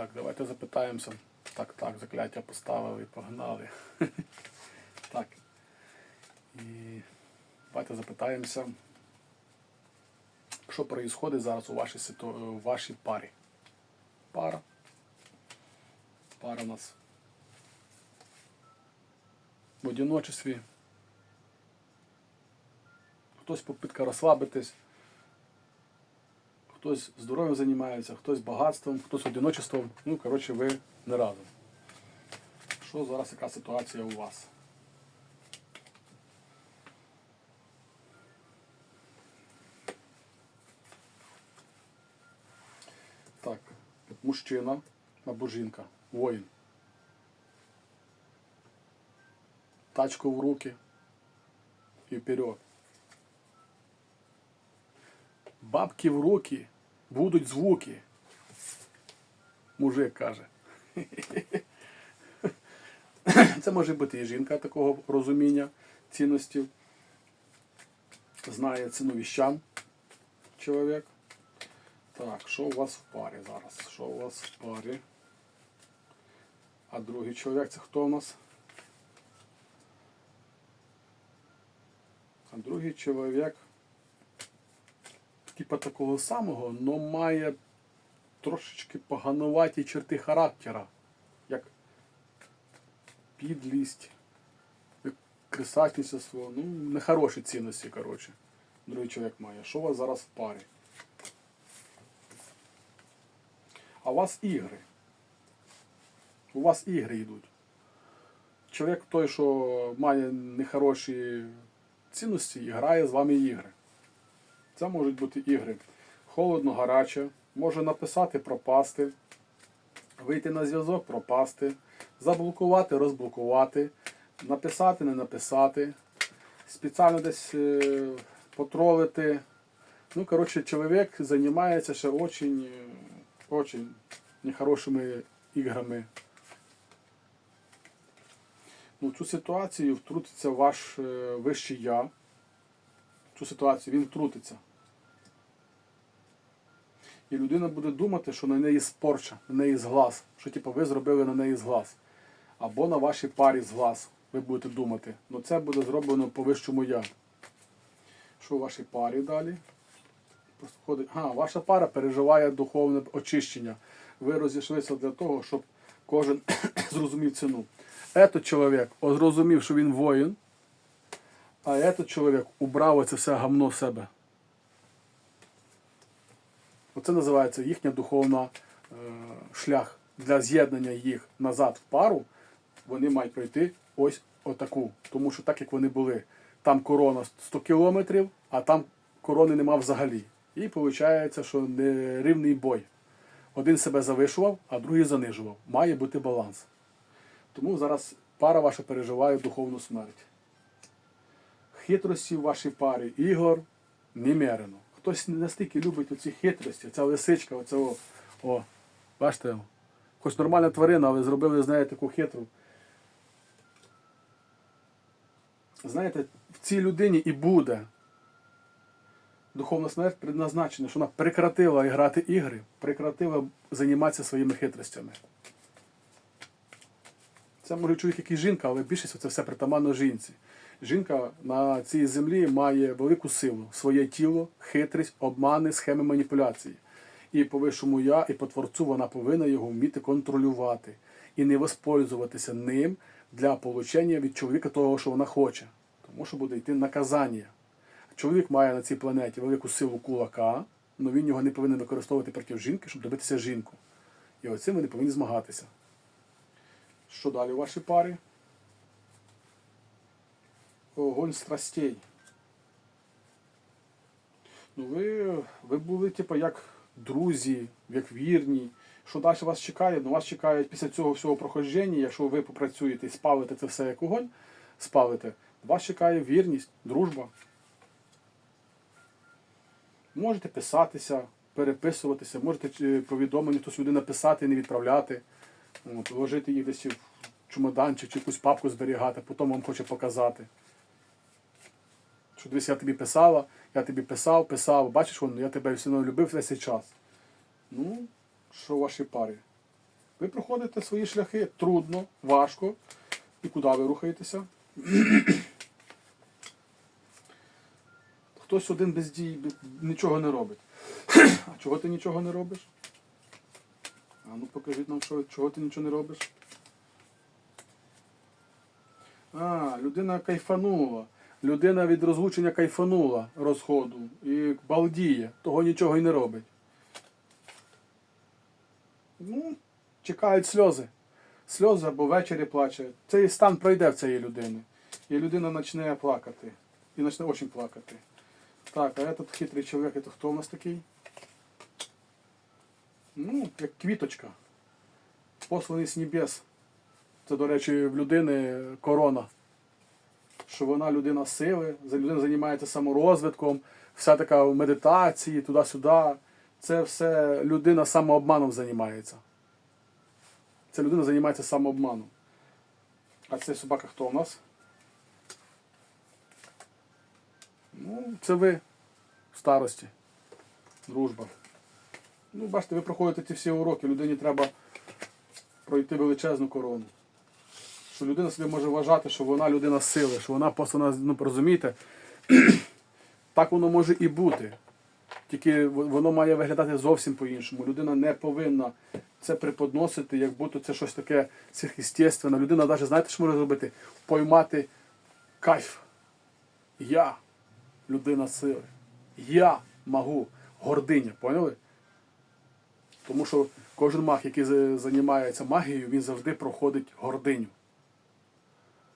Так, давайте запитаємося. Так, так, закляття поставили погнали. Так. І давайте запитаємося, що відбувається зараз у вашій, ситу... у вашій парі. Пара. Пара у нас в одиночестві. Хтось попитка розслабитись, хтось здоров'ям займається, хтось багатством, хтось одиночеством. Ну, коротше, ви не разом. Що зараз яка ситуація у вас? Так, мужчина або жінка, воїн. Тачку в руки і вперед. Бабки в руки, будуть звуки. Мужик каже. Це може бути і жінка такого розуміння цінностей. Знає ціну віщам чоловік. Так, що у вас в парі зараз? Що у вас в парі? А другий чоловік це хто у нас? А другий чоловік типа такого самого, но має трошечки погануваті черти характера, як підлість, як крисательство, ну, нехороші цінності, коротше. Другий чоловік має. Що у вас зараз в парі? А у вас ігри. У вас ігри йдуть. Чоловік той, що має нехороші цінності, грає з вами ігри. Це можуть бути ігри холодно, гаряче, може написати, пропасти, вийти на зв'язок, пропасти, заблокувати, розблокувати, написати, не написати, спеціально десь е, потролити. Ну, коротше, чоловік займається ще очень, е, очень нехорошими іграми. Ну, цю ситуацію втрутиться ваш е, вищий я. Цю ситуацію він втрутиться. І людина буде думати, що на неї спорча, на неї зглаз, що типу, ви зробили на неї зглаз. Або на вашій парі зглаз, ви будете думати. Ну це буде зроблено по вищому я. Що у вашій парі далі? А, ваша пара переживає духовне очищення. Ви розійшлися для того, щоб кожен зрозумів ціну. Этот чоловік зрозумів, що він воїн, а этот чоловік убрав оце все гамно в себе. Оце називається їхня духовна е, шлях. Для з'єднання їх назад в пару вони мають пройти ось отаку. Тому що так як вони були, там корона 100 кілометрів, а там корони нема взагалі. І виходить, що нерівний бой. Один себе завишував, а другий занижував. Має бути баланс. Тому зараз пара ваша переживає духовну смерть. Хитрості в вашій парі ігор немерено. Хтось не настільки любить оці хитрості, ця лисичка, оце о, о, бачите, хоч нормальна тварина, але зробили з нею таку хитру. Знаєте, в цій людині і буде духовна смерть предназначена, що вона прекратила грати ігри, прекратила займатися своїми хитростями. Це може чоловік, і жінка, але більшість це все притаманно жінці. Жінка на цій землі має велику силу, своє тіло, хитрість, обмани, схеми маніпуляції. І по вищому я, і по творцю вона повинна його вміти контролювати і не воспользуватися ним для получення від чоловіка того, що вона хоче. Тому що буде йти наказання. Чоловік має на цій планеті велику силу кулака, але він його не повинен використовувати проти жінки, щоб добитися жінку. І оцим вони повинні змагатися. Що далі у вашій парі? Огонь страстей. Ну, ви, ви були, типу, як друзі, як вірні. Що далі вас чекає? Ну, вас чекають після цього всього проходження, якщо ви попрацюєте і спалите це все як огонь, спалите, вас чекає вірність, дружба. Можете писатися, переписуватися, можете е, повідомлення хтось сюди написати і не відправляти. От, вложити їх десь в чемоданчик чи якусь папку зберігати, потім вам хоче показати. Що дивись, я тобі писала, я тобі писав, писав, бачиш, вон, я тебе все одно любив весь цей час. Ну, що в вашій парі? Ви проходите свої шляхи трудно, важко. І куди ви рухаєтеся? Хтось один без дій нічого не робить. А чого ти нічого не робиш? А ну покажіть нам, що, чого ти нічого не робиш. А, людина кайфанула. Людина від розлучення кайфанула розходу і балдіє, того нічого й не робить. Ну, чекають сльози. Сльози або ввечері плаче. Цей стан пройде в цієї людини. І людина почне плакати. І почне дуже плакати. Так, а этот хитрий чоловік, це хто у нас такий? Ну, як квіточка. Посланий з небес. Це, до речі, в людини корона. Що вона людина сили, людина займається саморозвитком, вся така в медитації, туди-сюди. Це все людина самообманом займається. Ця людина займається самообманом. А цей собака хто у нас? Ну, це ви в старості. Дружба. Ну, бачите, ви проходите ці всі уроки, людині треба пройти величезну корону. Що людина собі може вважати, що вона людина сили, що вона просто на- ну, розумієте, так воно може і бути. Тільки воно має виглядати зовсім по-іншому. Людина не повинна це преподносити, як будто це щось таке сверхъестественне. Людина навіть, знаєте, що може зробити? Поймати кайф. Я людина сили. Я можу. Гординя, поняли? Тому що кожен маг, який за- займається магією, він завжди проходить гординю.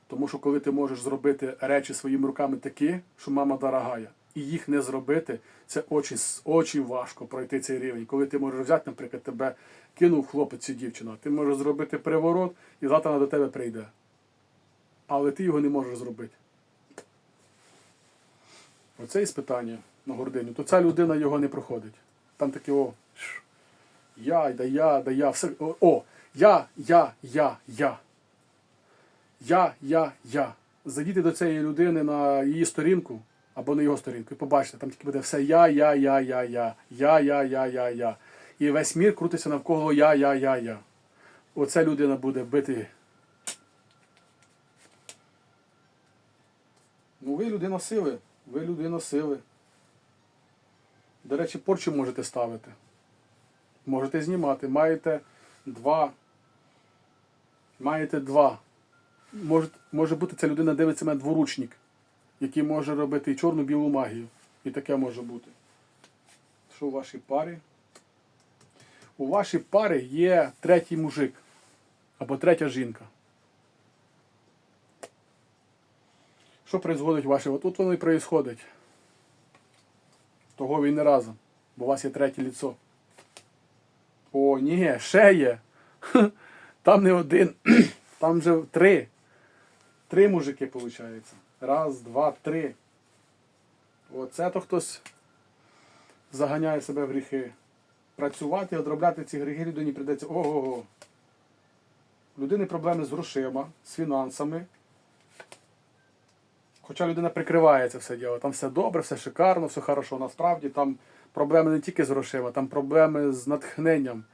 Тому що коли ти можеш зробити речі своїми руками такі, що мама дорогая, і їх не зробити, це очень, очень важко пройти цей рівень. Коли ти можеш взяти, наприклад, тебе кинув хлопець чи дівчина, ти можеш зробити переворот і завтра вона до тебе прийде. Але ти його не можеш зробити. Оце і спитання на гординю. То ця людина його не проходить. Там таке о. Я, да я, да я. Все, о, я, я, я, я. Я, я, я. Зайдіть до цієї людини на її сторінку або на його сторінку і побачите, там тільки буде все я, я, я, я, я, я, я, я, я, я. І весь мір крутиться навколо я, я, я, я. Оця людина буде бити. Ну, ви людина сили. Ви людина сили. До речі, порчу можете ставити. Можете знімати. Маєте два. Маєте два. Може, може бути, ця людина дивиться на дворучник, який може робити і чорну білу магію. І таке може бути. Що у вашій парі? У вашій парі є третій мужик або третя жінка. Що відбувається ваше? От тут воно і відбувається. Того і не разом. Бо у вас є третє ліцо. О, ні, ще є. Там не один. Там вже три. Три мужики, виходить. Раз, два, три. Оце то хтось заганяє себе в гріхи. Працювати, одробляти ці гріхи людині прийдеться. Ого-го. У людини проблеми з грошима, з фінансами. Хоча людина прикриває це все діло. Там все добре, все шикарно, все хорошо. Насправді там проблеми не тільки з грошима, там проблеми з натхненням.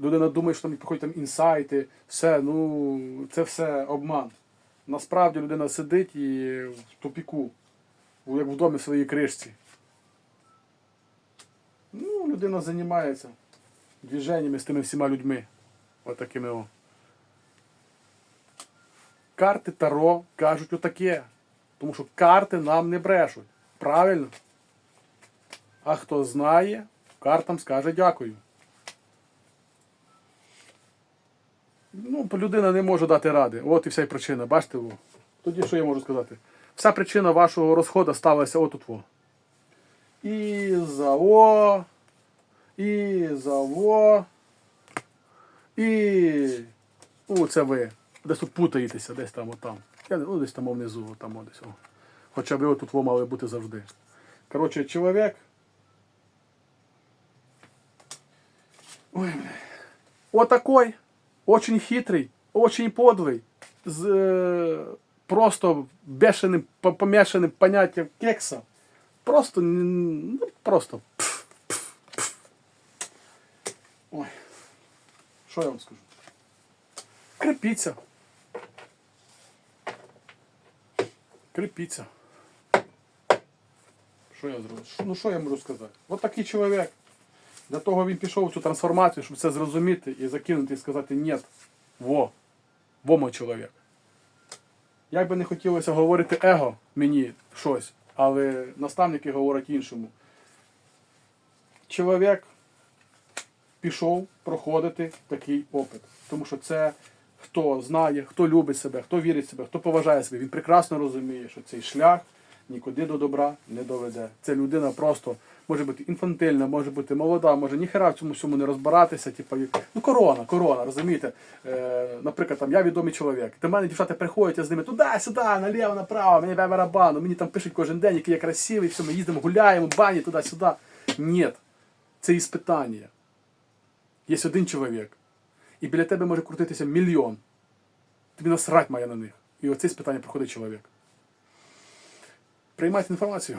Людина думає, що там приходять там інсайти, все, ну це все обман. Насправді людина сидить і в тупіку, як в домі в своїй кришці. Ну, людина займається движеннями з тими всіма людьми. Отакими о. Карти Таро кажуть отаке. Тому що карти нам не брешуть. Правильно? А хто знає, картам скаже дякую. Ну, людина не може дати ради. От і вся причина. Бачите? Во. Тоді що я можу сказати? Вся причина вашого розходу сталася отут. Во. І за о. І за во. І. О, це ви. Десь тут путаєтеся, десь там, отам. Я ну, десь там внизу, отам, о, десь. О. Хоча ви отут во мали бути завжди. Коротше, чоловік. Ой, бля. Отакой. Очень хитрий, очень подлий. З е, просто бешеним, по- помішаним поняттям кекса. Просто, н- ну, просто. пф, пф, пф. Ой. Що я вам скажу? Крепіться. Крепіться. Що я зроблю? Що- Ну що я можу сказати? От такий чоловік. Для того він пішов в цю трансформацію, щоб це зрозуміти і закинути і сказати ні. Во. Во мой чоловік. Як би не хотілося говорити его мені щось, але наставники говорять іншому. Чоловік пішов проходити такий опит. Тому що це хто знає, хто любить себе, хто вірить в себе, хто поважає себе, він прекрасно розуміє, що цей шлях нікуди до добра не доведе. Це людина просто може бути інфантильна, може бути молода, може ніхера в цьому всьому не розбиратися. Типу, ну корона, корона, розумієте? Е, наприклад, там я відомий чоловік. До мене дівчата приходять, я з ними туди-сюди, наліво, направо, мені барабану, мені там пишуть кожен день, який я красивий, все, ми їздимо, гуляємо, бані, туди-сюди. Ні, це іспитання. Є один чоловік, і біля тебе може крутитися мільйон. Тобі насрать має на них. І оце питання проходить чоловік. Приймайте інформацію.